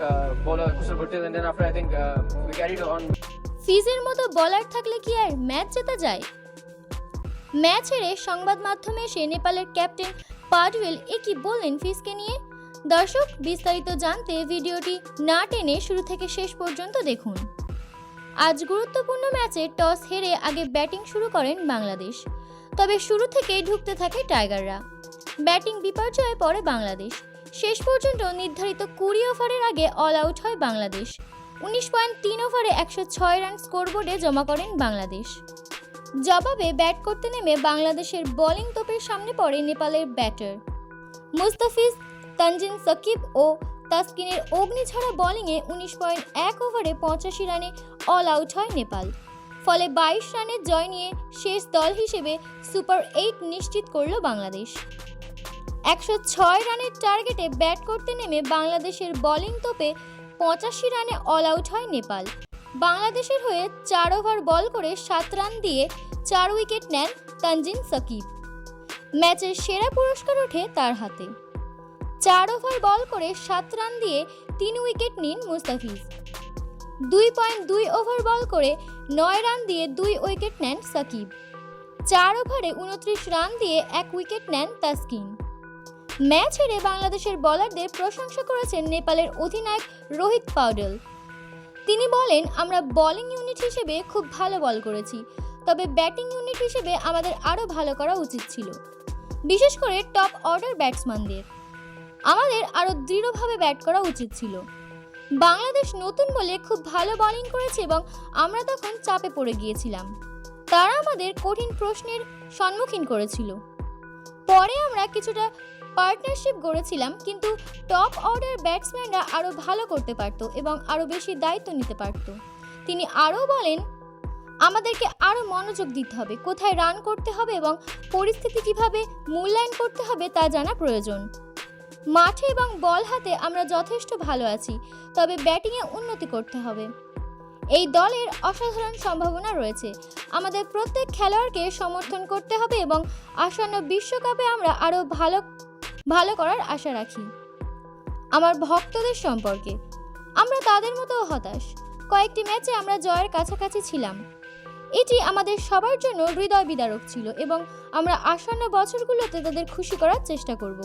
uh, bowler think uh, ফিজের মতো বলার থাকলে কি আর ম্যাচ জেতা যায়? ম্যাচ হেরে সংবাদ মাধ্যমে এসে নেপালের ক্যাপ্টেন পাটওয়েল এ কি বললেন ফিজকে নিয়ে। দর্শক বিস্তারিত জানতে ভিডিওটি না টেনে শুরু থেকে শেষ পর্যন্ত দেখুন। আজ গুরুত্বপূর্ণ ম্যাচে টস হেরে আগে ব্যাটিং শুরু করেন বাংলাদেশ। তবে শুরু থেকেই ঢুকতে থাকে টাইগাররা ব্যাটিং বিপর্যয়ে পড়ে বাংলাদেশ। শেষ পর্যন্ত নির্ধারিত কুড়ি ওভারের আগে অল আউট হয় বাংলাদেশ। উনিশ পয়েন্ট তিন ওভারে একশো ছয় রান স্কোরবোর্ডে জমা করেন বাংলাদেশ। জবাবে ব্যাট করতে নেমে বাংলাদেশের বোলিং তোপের সামনে পড়ে নেপালের ব্যাটার মুস্তাফিজ, তানজিন সাকিব ও তাসকিনের অগ্নিঝরা বোলিংয়ে উনিশ পয়েন্ট এক ওভারে পঁচাশি রানে অল আউট হয় নেপাল। ফলে বাইশ রানের জয় নিয়ে শেষ দল হিসেবে সুপার এইট নিশ্চিত করল বাংলাদেশ। একশো ছয় রানের টার্গেটে ব্যাট করতে নেমে বাংলাদেশের বোলিং তোপে পঁচাশি রানে অল আউট হয় নেপাল। বাংলাদেশের হয়ে চার ওভার বল করে সাত রান দিয়ে চার উইকেট নেন তানজিন সাকিব। ম্যাচের সেরা পুরস্কার ওঠে তার হাতে। চার ওভার বল করে সাত রান দিয়ে তিন উইকেট নিন মুস্তাফিজ। দুই পয়েন্ট দুই ওভার বল করে নয় রান দিয়ে দুই উইকেট নেন সাকিব। চার ওভারে উনত্রিশ রান দিয়ে এক উইকেট নেন তাসকিন। ম্যাচ হেরে বাংলাদেশের বোলারদের প্রশংসা করেছেন নেপালের অধিনায়ক রোহিত পাউডেল। তিনি বলেন, আমরা বোলিং ইউনিট হিসেবে খুব ভালো বল করেছি, তবে ব্যাটিং ইউনিট হিসেবে আমাদের আরও ভালো করা উচিত ছিল, বিশেষ করে টপ অর্ডার ব্যাটসম্যানদের। আমাদের আরও দৃঢ়ভাবে ব্যাট করা উচিত ছিল। বাংলাদেশ নতুন বলে খুব ভালো বোলিং করেছে এবং আমরা তখন চাপে পড়ে গিয়েছিলাম। তারা আমাদের কঠিন প্রশ্নের সম্মুখীন করেছিল। পরে আমরা কিছুটা পার্টনারশিপ গড়েছিলাম, কিন্তু টপ অর্ডার ব্যাটসম্যানরা আরও ভালো করতে পারত এবং আরও বেশি দায়িত্ব নিতে পারত। তিনি আরও বলেন, আমাদেরকে আরও মনোযোগ দিতে হবে, কোথায় রান করতে হবে এবং পরিস্থিতি কীভাবে মূল্যায়ন করতে হবে তা জানা প্রয়োজন। মাঠে এবং বল হাতে আমরা যথেষ্ট ভালো আছি, তবে ব্যাটিংয়ে উন্নতি করতে হবে। এই দলের অসাধারণ সম্ভাবনা রয়েছে। আমাদের প্রত্যেক খেলোয়াড়কে সমর্থন করতে হবে এবং আসন্ন বিশ্বকাপে আমরা আরও ভালো ভালো করার আশা রাখি। আমার ভক্তদের সম্পর্কে। আমরা তাদের মতো হতাশ। কয়েকটি ম্যাচে আমরা জয়ের কাছাকাছি ছিলাম। এটি আমাদের সবার জন্য হৃদয় বিদারক ছিল এবং আমরা আসন্ন বছরগুলোতে তাদের খুশি করার চেষ্টা করব।